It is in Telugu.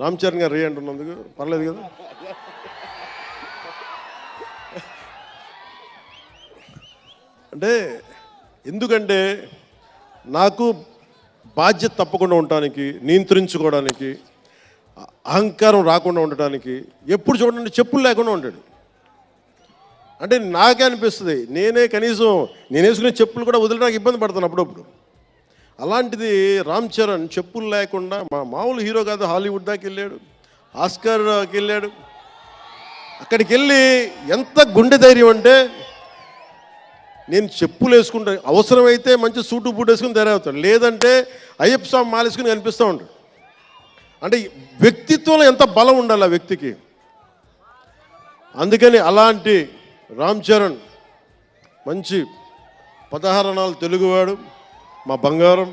రామ్ చరణ్ గారు రే అంటున్నందుకు పర్లేదు కదా? అంటే ఎందుకంటే నాకు బాధ్యత తప్పకుండా ఉండటానికి నియంత్రించుకోవడానికి అహంకారం రాకుండా ఉండటానికి ఎప్పుడు చూడండి చెప్పులు లేకుండా ఉంటాడు. అంటే నాకే అనిపిస్తుంది నేనే కనీసం నేను వేసుకునే చెప్పులు కూడా వదలడానికి ఇబ్బంది పడతాను అప్పుడప్పుడు. అలాంటిది రామ్ చరణ్ చెప్పులు లేకుండా మా మామూలు హీరో కాదు హాలీవుడ్ దాకా వెళ్ళాడు ఆస్కర్కి వెళ్ళాడు. అక్కడికి వెళ్ళి ఎంత గుండె ధైర్యం అంటే నేను చెప్పులు వేసుకుంటాను అవసరమైతే మంచి సూటు బూట్ వేసుకుని తయారవుతాడు లేదంటే అయ్యప్ప స్వామి మాలేసుకుని కనిపిస్తూ ఉంటాడు. అంటే వ్యక్తిత్వంలో ఎంత బలం ఉండాలి ఆ వ్యక్తికి? అందుకని అలాంటి రామ్ చరణ్ మంచి పదహారణాలు తెలుగువాడు. మా బంగారం